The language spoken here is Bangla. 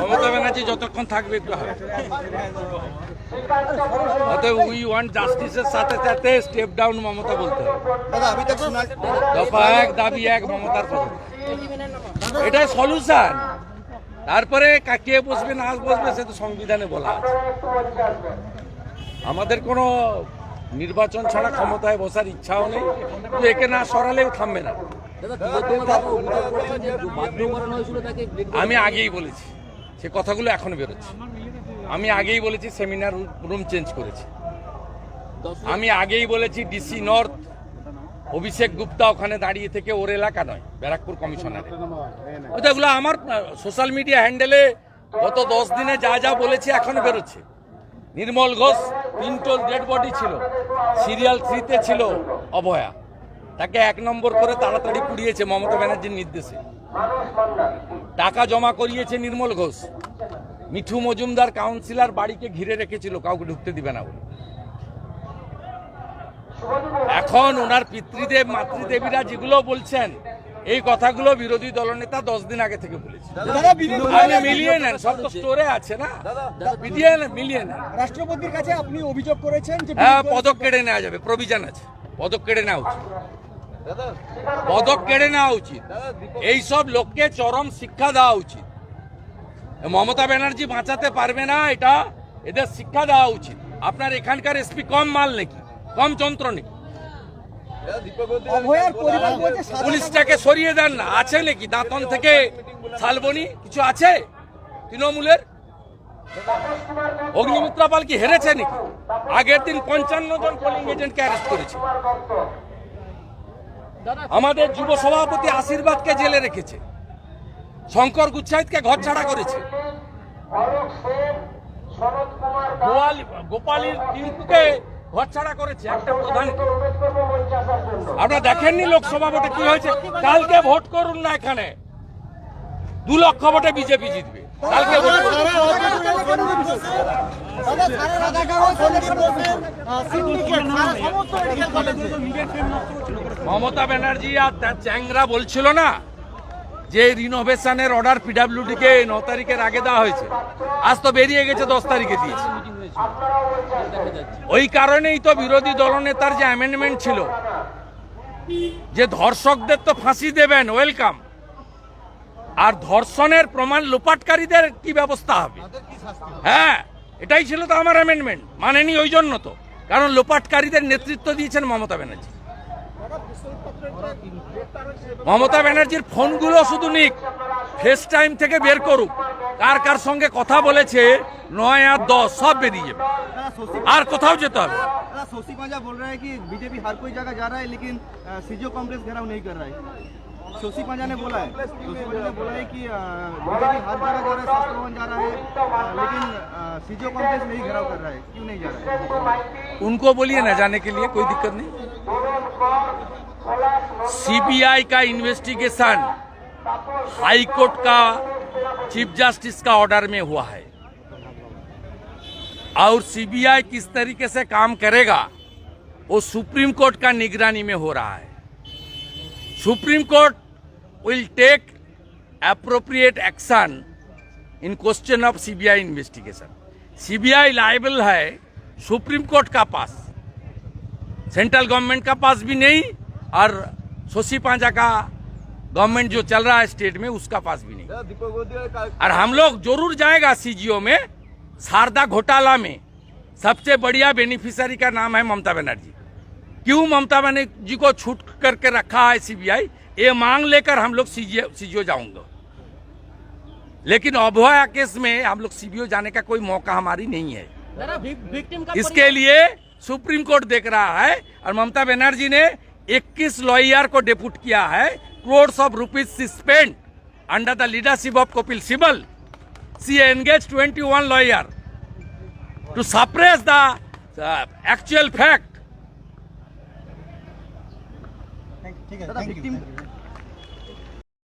মমতা ব্যানার্জি যতক্ষণ থাকবে অতএব উই ওয়ান্ট জাস্টিসের সাথে সাথে স্টেপ ডাউন মমতা বলতে দফা এক দাবি এক মমতার পদে এটাই সলিউশন তারপরে কে বসবে না বসবে সে তো সংবিধানে বলা আছে। আমাদের কোনো নির্বাচন ছাড়া ক্ষমতায় বসার ইচ্ছাও নেই। একে না সরালেও থামবে না। আমি আগেই বলেছি সে কথাগুলো এখন বেরোচ্ছে। আমি আগেই বলেছি সেমিনার রুম চেঞ্জ করেছি। আমি আগেই বলেছি ডিসি নর্থ অভিষেক গুপ্তা ওখানে দাঁড়িয়ে থেকে ওর এলাকা নয় ব্যারাকপুর কমিশনারে। ওগুলো আমার সোশ্যাল মিডিয়া হ্যান্ডেলে গত দশ দিনে যা যা বলেছি এখন বেরোচ্ছে। নির্মল ঘোষ তিনটোল ডেড বডি ছিল। সিরিয়াল থ্রিতে ছিল অভয়া তাকে এক নম্বর করে তাড়াতাড়ি পুড়িয়েছে মমতা ব্যানার্জির নির্দেশে। টাকা জমা করিয়েছে নির্মল ঘোষ। মিঠু মজুমদার কাউন্সিলর বাড়িকে ঘিরে রেখেছিল কাউকে ঢুকতে দিবে না বলে। এখন ওনার পিতৃদেব মাতৃদেবীরা যেগুলো বলছেন এই কথাগুলো বিরোধী দলনেতা দশ দিন আগে থেকে বলেছে। আপনি মিলিয়ে নেন সব তো স্টোরে আছে না? মিলিয়ে নেন মিলিয়ে নেন। রাষ্ট্রপতির কাছে আপনি অভিযোগ করেছেন যে হ্যাঁ পদক কেড়ে নেওয়া যাবে প্রভিজন আছে পদক কেড়ে নেওয়া উচিত। পদক কেড়ে নেওয়া উচিত। এইসব লোককে চরম শিক্ষা দেওয়া উচিত। মমতা ব্যানার্জি বাঁচাতে পারবে না এটা এদের শিক্ষা দেওয়া উচিত। আপনার এখানকার এসপি কম মাল নাকি? কম যন্ত্র নাকি? পুলিশটাকে সরিয়ে দেন না। আছে নাকি? দাঁতন থেকে শালবনি? কিছু আছে তৃণমূলের? অগ্নিমিত্রা পাল কি হেরেছে নাকি? আগের দিন পঞ্চান্ন জন পোলিং এজেন্টকে অ্যারেস্ট করেছে। আমাদের যুব সভাপতি আশীর্বাদকে জেলে রেখেছে। শঙ্কর গুচ্ছাইতকে ঘর ছাড়া করেছে। গোপালীর ঘর ছাড়া করেছে একটা প্রধান। আপনারা দেখেননি লোকসভা ভোটে কি হয়েছে? কালকে ভোট করুন না এখানে। দু লক্ষ ভোটে বিজেপি জিতবে। কালকে মমতা ব্যানার্জি আর তার চ্যাংরা বলছিল না যে রিনোভেশনের অর্ডার পিডাব্লিউডি কে ন তারিখের আগে দেওয়া হয়েছে। আজ তো বেরিয়ে গেছে দশ তারিখে দিয়েছে। ওই কারণেই তো বিরোধী দলনেতার যে অ্যামেন্ডমেন্ট ছিল, যে ধর্ষকদের তো ফাঁসি দেবেন ওয়েলকাম আর ধর্ষণের প্রমাণ লোপাটকারীদের কি ব্যবস্থা হবে? হ্যাঁ এটাই ছিল তো আমার অ্যামেন্ডমেন্ট মানেনি ওই জন্য তো। কারণ লোপাটকারীদের নেতৃত্ব দিয়েছেন মমতা ব্যানার্জি মমতা ব্যানার্জির ফোনগুলো শুধু নিক ফেস টাইম থেকে বের করুক কার কার সঙ্গে কথা বলেছে নয় আর দশ সব বেরিয়ে যাবে আর কোথাও যেতে হবে सोसी पांजा बोल रहा है कि बीजेपी हर कोई जगह जा रहा है लेकिन सीजो कॉम्प्लेक्स घेराव नहीं कर रहा है सोसी पांजा ने बोला है। सोसी पांजा ने बोला है कि बीजेपी हर जा रहा है शास्त्र भवन जा रहा है लेकिन सीजो कॉम्प्लेक्स नहीं घेराव कर रहा है। क्यों नहीं जा रहा है? उनको बोलिए ना जाने के लिए, कोई दिक्कत नहीं। सीबीआई का इन्वेस्टिगेशन हाईकोर्ट का चीफ जस्टिस का ऑर्डर में हुआ है। और सीबीआई किस तरीके से काम करेगा, वो सुप्रीम कोर्ट का निगरानी में हो रहा है। Supreme court will take appropriate action in question of CBI investigation CBI liable है सुप्रीम कोर्ट का पास। सेंट्रल गवर्नमेंट का पास भी नहीं और सोसी पांजा का गवर्नमेंट जो चल रहा है स्टेट में उसका पास भी नहीं। और हम लोग ज़रूर जाएगा सीजीओ में शारदा घोटाला में सबसे बढ़िया बेनिफिशियरी का नाम है ममता बनर्जी। क्यों ममता बनर्जी को छूट करके रखा है सीबीआई? ये मांग लेकर हम लोग सीजीओ जाऊँगा। लेकिन अभया केस में हम लोग सीबीओ जाने का कोई मौका हमारी नहीं है। इसके लिए सुप्रीम कोर्ट देख रहा है और ममता बनर्जी ने 21 लॉयर को डेपुट किया है crores of rupees spend under the leadership of Kapil Sibal. See engage 21 lawyer to suppress the actual actual ठीक आहे.